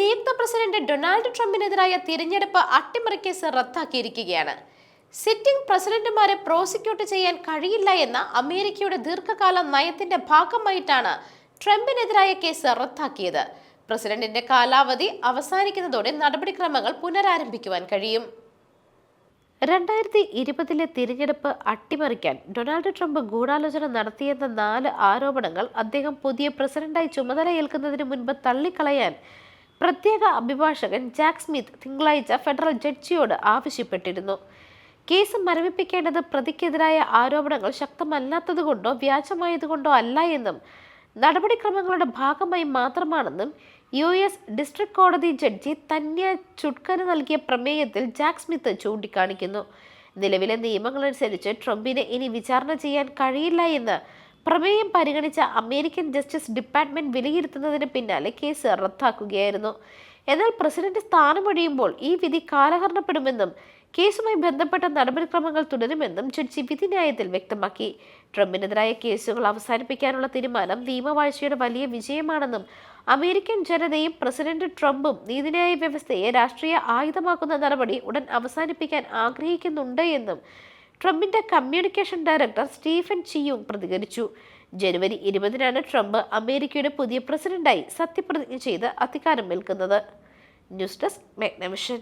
നിയുക്ത president Donald ട്രംപിനെതിരായ തിരഞ്ഞെടുപ്പ് അട്ടിമറിക്കേസ് റദ്ദാക്കിയിരിക്കുകയാണ്. Sitting പ്രസിഡന്റുമാരെ prosecute ചെയ്യാൻ കഴിയില്ല എന്ന അമേരിക്കയുടെ ദീർഘകാല നയത്തിന്റെ ഭാഗമായിട്ടാണ് ട്രംപിനെതിരായ കേസ് റദ്ദാക്കിയത്. പ്രസിഡന്റിന്റെ കാലാവധി അവസാനിക്കുന്നതോടെ നടപടിക്രമങ്ങൾ പുനരാരംഭിക്കുവാൻ കഴിയും. രണ്ടായിരത്തി ഇരുപതിലെ തിരഞ്ഞെടുപ്പ് അട്ടിമറിക്കാൻ ഡൊണാൾഡ് ട്രംപ് ഗൂഢാലോചന നടത്തിയെന്ന നാല് ആരോപണങ്ങൾ അദ്ദേഹം പുതിയ പ്രസിഡന്റായി ചുമതലയേൽക്കുന്നതിന് മുൻപ് തള്ളിക്കളയാൻ പ്രത്യേക അഭിഭാഷകൻ ജാക്ക് സ്മിത്ത് തിങ്കളാഴ്ച ഫെഡറൽ ജഡ്ജിയോട് ആവശ്യപ്പെട്ടിരുന്നു. കേസ് മരവിപ്പിക്കേണ്ടത് പ്രതിക്കെതിരായ ആരോപണങ്ങൾ ശക്തമല്ലാത്തതുകൊണ്ടോ വ്യാജമായതുകൊണ്ടോ അല്ല എന്നും നടപടിക്രമങ്ങളുടെ ഭാഗമായി മാത്രമാണെന്നും യു എസ് ഡിസ്ട്രിക്ട് കോടതി ജഡ്ജി തന്യ ചുട്കന് നൽകിയ പ്രമേയത്തിൽ ജാക്ക് സ്മിത്ത് ചൂണ്ടിക്കാണിക്കുന്നു. നിലവിലെ നിയമങ്ങളനുസരിച്ച് ട്രംപിനെ ഇനി വിചാരണ ചെയ്യാൻ കഴിയില്ല എന്ന് പ്രമേയം പരിഗണിച്ച അമേരിക്കൻ ജസ്റ്റിസ് ഡിപ്പാർട്ട്മെന്റ് വിലയിരുത്തുന്നതിന് പിന്നാലെ കേസ് റദ്ദാക്കുകയായിരുന്നു. എന്നാൽ പ്രസിഡന്റ് സ്ഥാനമൊഴിയുമ്പോൾ ഈ വിധി കാലഹരണപ്പെടുമെന്നും കേസുമായി ബന്ധപ്പെട്ട നടപടിക്രമങ്ങൾ തുടരുമെന്നും ജഡ്ജി വിധിന്യായത്തിൽ വ്യക്തമാക്കി. ട്രംപിനെതിരായ കേസുകൾ അവസാനിപ്പിക്കാനുള്ള തീരുമാനം നിയമവാഴ്ചയുടെ വലിയ വിജയമാണെന്നും അമേരിക്കൻ ജനതയും പ്രസിഡന്റ് ട്രംപും നീതിന്യായ വ്യവസ്ഥയെ രാഷ്ട്രീയ ആയുധമാക്കുന്ന നടപടി ഉടൻ അവസാനിപ്പിക്കാൻ ആഗ്രഹിക്കുന്നുണ്ട് എന്നും ട്രംപിന്റെ കമ്മ്യൂണിക്കേഷൻ ഡയറക്ടർ സ്റ്റീഫൻ ചിയൂങ് പ്രതികരിച്ചു. ജനുവരി ഇരുപതിനാണ് ട്രംപ് അമേരിക്കയുടെ പുതിയ പ്രസിഡന്റായി സത്യപ്രതിജ്ഞ ചെയ്ത് അധികാരമേൽക്കുന്നത്. News desk മെഗ്നവിഷൻ.